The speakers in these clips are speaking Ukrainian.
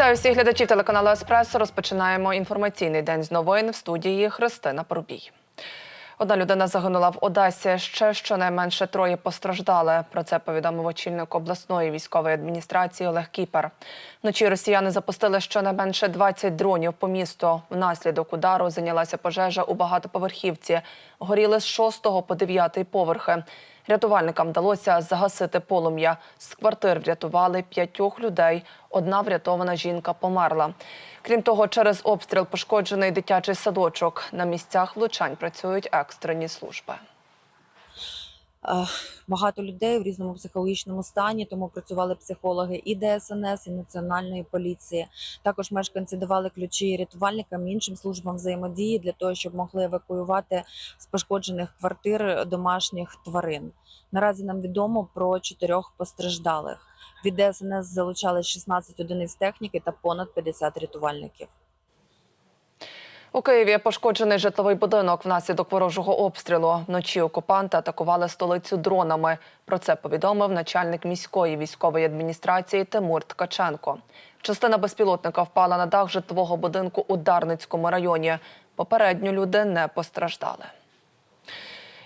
Вітаю всіх глядачів телеканалу Еспресо. Розпочинаємо інформаційний день з новин в студії Христина Порубій. Одна людина загинула в Одесі. Ще щонайменше троє постраждали. Про це повідомив очільник обласної військової адміністрації Олег Кіпер. Вночі росіяни запустили щонайменше 20 дронів по місту. Внаслідок удару зайнялася пожежа у багатоповерхівці. Горіли з 6 по 9 поверхи. Рятувальникам вдалося загасити полум'я. З квартир врятували п'ятьох людей. Одна врятована жінка померла. Крім того, через обстріл пошкоджений дитячий садочок. На місцях влучань працюють екстрені служби. Багато людей в різному психологічному стані, тому працювали психологи і ДСНС, і національної поліції. Також мешканці давали ключі рятувальникам і іншим службам взаємодії для того, щоб могли евакуювати з пошкоджених квартир домашніх тварин. Наразі нам відомо про чотирьох постраждалих. Від ДСНС залучали 16 одиниць техніки та понад 50 рятувальників. У Києві пошкоджений житловий будинок внаслідок ворожого обстрілу. Вночі окупанти атакували столицю дронами. Про це повідомив начальник міської військової адміністрації Тимур Ткаченко. Частина безпілотника впала на дах житлового будинку у Дарницькому районі. Попередньо люди не постраждали.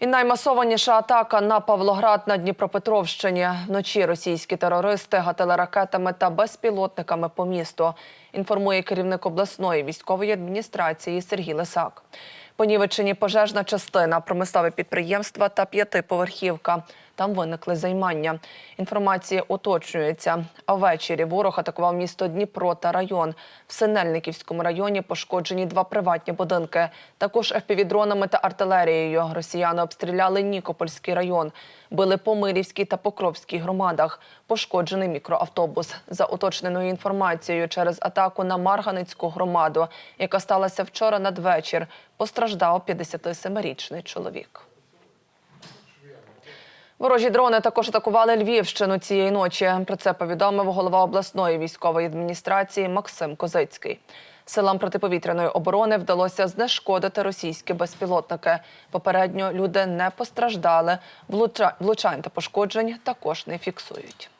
І наймасованіша атака на Павлоград на Дніпропетровщині. Вночі російські терористи гатили ракетами та безпілотниками по місту. Інформує керівник обласної військової адміністрації Сергій Лисак. Понівечені пожежна частина, промислове підприємства та п'ятиповерхівка. Там виникли займання. Інформація уточнюється. А ввечері ворог атакував місто Дніпро та район. В Синельниківському районі пошкоджені два приватні будинки. Також FPV-дронами та артилерією. Росіяни обстріляли Нікопольський район. Били по Мирівській та Покровській громадах. Пошкоджений мікроавтобус. За уточненою інформацією, через атаку на Марганицьку громаду, яка сталася вчора надвечір, постраждав 57-річний чоловік. Ворожі дрони також атакували Львівщину цієї ночі. Про це повідомив голова обласної військової адміністрації Максим Козицький. Силам протиповітряної оборони вдалося знешкодити російські безпілотники. Попередньо люди не постраждали. Влучань та пошкоджень також не фіксують.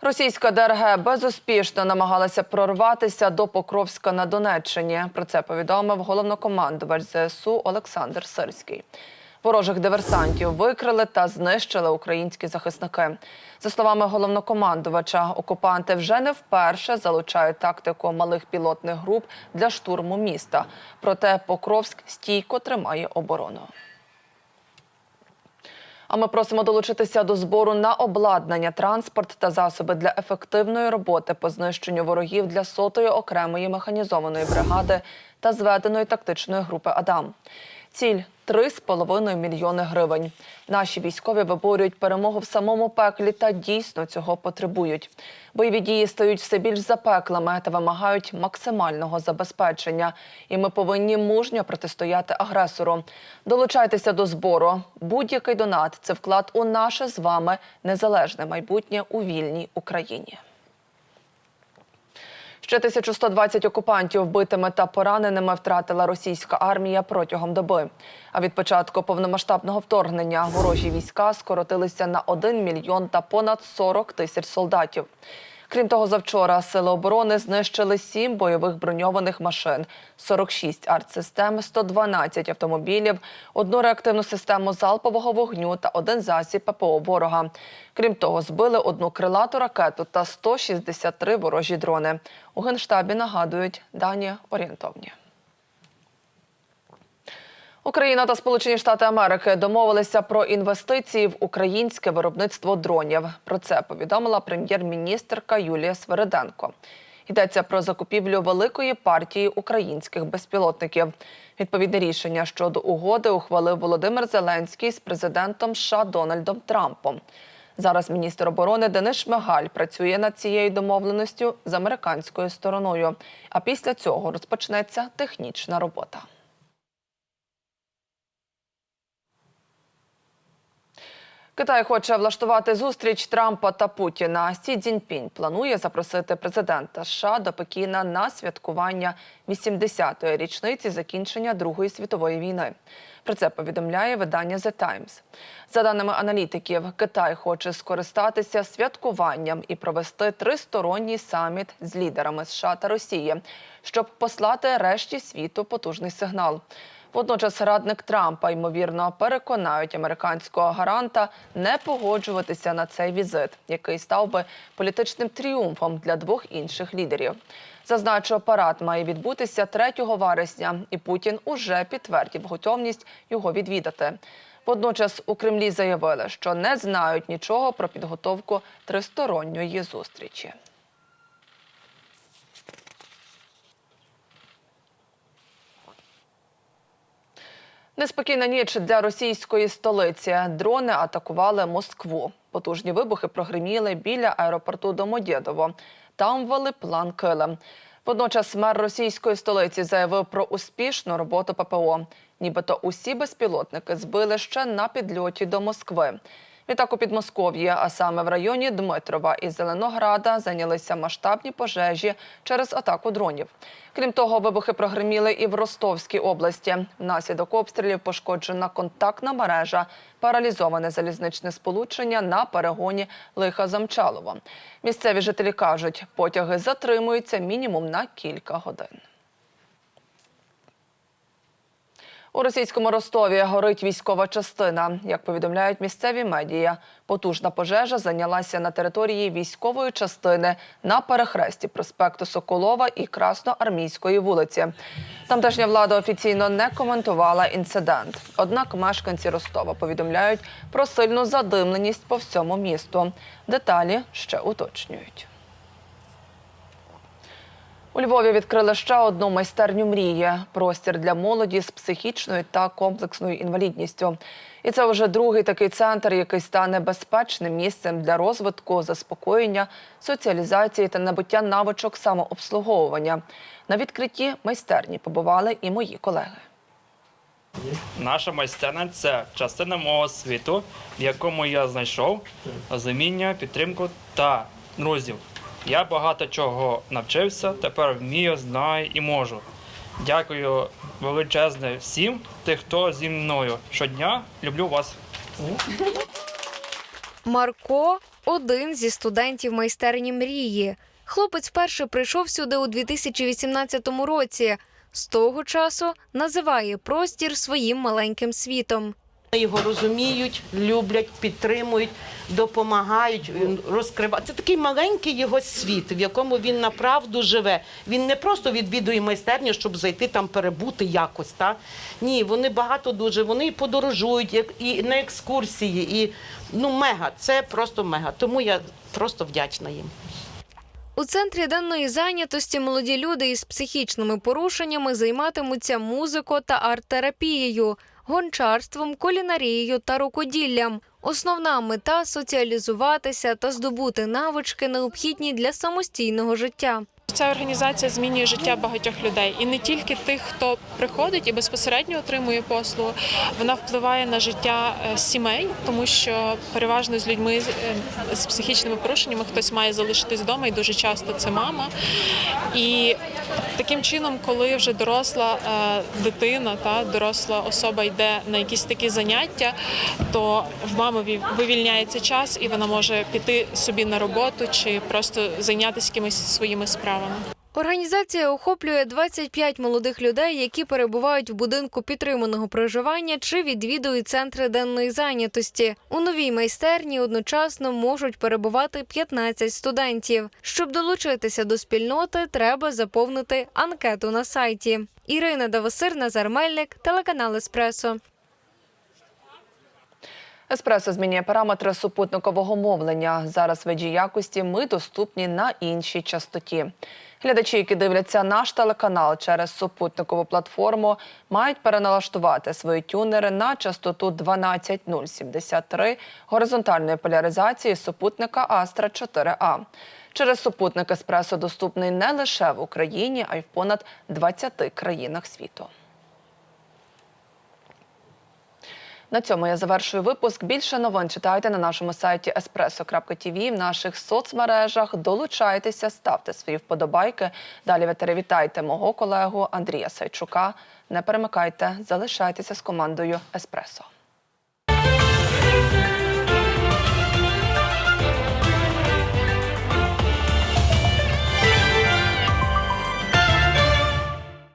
Російська ДРГ безуспішно намагалася прорватися до Покровська на Донеччині. Про це повідомив головнокомандувач ЗСУ Олександр Сирський. Ворожих диверсантів викрили та знищили українські захисники. За словами головнокомандувача, окупанти вже не вперше залучають тактику малих пілотних груп для штурму міста. Проте Покровськ стійко тримає оборону. А ми просимо долучитися до збору на обладнання, транспорт та засоби для ефективної роботи по знищенню ворогів для сотої окремої механізованої бригади та зведеної тактичної групи Адам. Ціль 3,5 мільйони гривень. Наші військові виборюють перемогу в самому пеклі та дійсно цього потребують. Бойові дії стають все більш запеклими та вимагають максимального забезпечення. І ми повинні мужньо протистояти агресору. Долучайтеся до збору. Будь-який донат це вклад у наше з вами незалежне майбутнє у вільній Україні. Ще 1120 окупантів вбитими та пораненими втратила російська армія протягом доби. А від початку повномасштабного вторгнення ворожі війська скоротилися на 1 мільйон та понад 40 тисяч солдатів. Крім того, завчора сили оборони знищили 7 бойових броньованих машин, 46 артсистем, 112 автомобілів, одну реактивну систему залпового вогню та один засіб ППО ворога. Крім того, збили одну крилату ракету та 163 ворожі дрони. У генштабі нагадують дані орієнтовні. Україна та Сполучені Штати Америки домовилися про інвестиції в українське виробництво дронів. Про це повідомила прем'єр-міністрка Юлія Свериденко. Йдеться про закупівлю великої партії українських безпілотників. Відповідне рішення щодо угоди ухвалив Володимир Зеленський з президентом США Дональдом Трампом. Зараз міністр оборони Денис Шмигаль працює над цією домовленістю з американською стороною. А після цього розпочнеться технічна робота. Китай хоче влаштувати зустріч Трампа та Путіна. Сі Цзіньпінь планує запросити президента США до Пекіна на святкування 80-ї річниці закінчення Другої світової війни. Про це повідомляє видання The Times. За даними аналітиків, Китай хоче скористатися святкуванням і провести тристоронній саміт з лідерами США та Росії, щоб послати решті світу потужний сигнал. Водночас радник Трампа ймовірно переконають американського гаранта не погоджуватися на цей візит, який став би політичним тріумфом для двох інших лідерів. Зазначу, парад має відбутися 3 вересня, і Путін уже підтвердив готовність його відвідати. Водночас у Кремлі заявили, що не знають нічого про підготовку тристоронньої зустрічі. Неспокійна ніч для російської столиці. Дрони атакували Москву. Потужні вибухи прогриміли біля аеропорту Домодєдово. Там ввели план Килим. Водночас мер російської столиці заявив про успішну роботу ППО. Нібито усі безпілотники збили ще на підльоті до Москви. Відтак у Підмосков'ї, а саме в районі Дмитрова і Зеленограда, зайнялися масштабні пожежі через атаку дронів. Крім того, вибухи прогреміли і в Ростовській області. Внаслідок обстрілів пошкоджена контактна мережа, паралізоване залізничне сполучення на перегоні Лиха Замчалово. Місцеві жителі кажуть, потяги затримуються мінімум на кілька годин. У російському Ростові горить військова частина. Як повідомляють місцеві медіа, потужна пожежа зайнялася на території військової частини на перехресті проспекту Соколова і Красноармійської вулиці. Тамтешня влада офіційно не коментувала інцидент. Однак мешканці Ростова повідомляють про сильну задимленість по всьому місту. Деталі ще уточнюють. У Львові відкрили ще одну майстерню мрії простір для молоді з психічною та комплексною інвалідністю. І це вже другий такий центр, який стане безпечним місцем для розвитку, заспокоєння, соціалізації та набуття навичок самообслуговування. На відкритті майстерні побували і мої колеги. Наша майстерня це частина мого світу, в якому я знайшов розуміння, підтримку та друзів. Я багато чого навчився, тепер вмію, знаю і можу. Дякую величезне всім, тих, хто зі мною щодня. Люблю вас. Марко один зі студентів майстерні мрії. Хлопець вперше прийшов сюди у 2018 році. З того часу називає простір своїм маленьким світом. Його розуміють, люблять, підтримують, допомагають, він розкриває. Це такий маленький його світ, в якому він направду живе. Він не просто відвідує майстерню, щоб зайти там перебути якось. Та? Ні, вони багато дуже, вони і подорожують, і на екскурсії, і ну мега. Це просто мега. Тому я просто вдячна їм. У центрі денної зайнятості молоді люди із психічними порушеннями займатимуться музико та арт-терапією, гончарством, кулінарією та рукоділлям. Основна мета соціалізуватися та здобути навички, необхідні для самостійного життя. Ця організація змінює життя багатьох людей, і не тільки тих, хто приходить і безпосередньо отримує послугу. Вона впливає на життя е, сімей, тому що переважно з людьми з- е, психічними порушеннями хтось має залишитись вдома, і дуже часто це мама. І таким чином, коли вже доросла е, дитина, та доросла особа йде на якісь такі заняття, то в мами вивільняється час, і вона може піти собі на роботу чи просто зайнятися якимись своїми справами. Організація охоплює 25 молодих людей, які перебувають в будинку підтриманого проживання чи відвідують центри денної зайнятості. У новій майстерні одночасно можуть перебувати 15 студентів. Щоб долучитися до спільноти, треба заповнити анкету на сайті. Ірина Давосир, Назар Мельник, телеканал Еспресо. Еспресо змінює параметри супутникового мовлення. Зараз в якості ми доступні на іншій частоті. Глядачі, які дивляться наш телеканал через супутникову платформу, мають переналаштувати свої тюнери на частоту 12073 горизонтальної поляризації супутника Астра 4А. Через супутник Еспресо доступний не лише в Україні, а й в понад 20 країнах світу. На цьому я завершую випуск. Більше новин читайте на нашому сайті espresso.tv, в наших соцмережах. Долучайтеся, ставте свої вподобайки. Далі ви перевітайте мого колегу Андрія Сайчука. Не перемикайте, залишайтеся з командою Еспресо.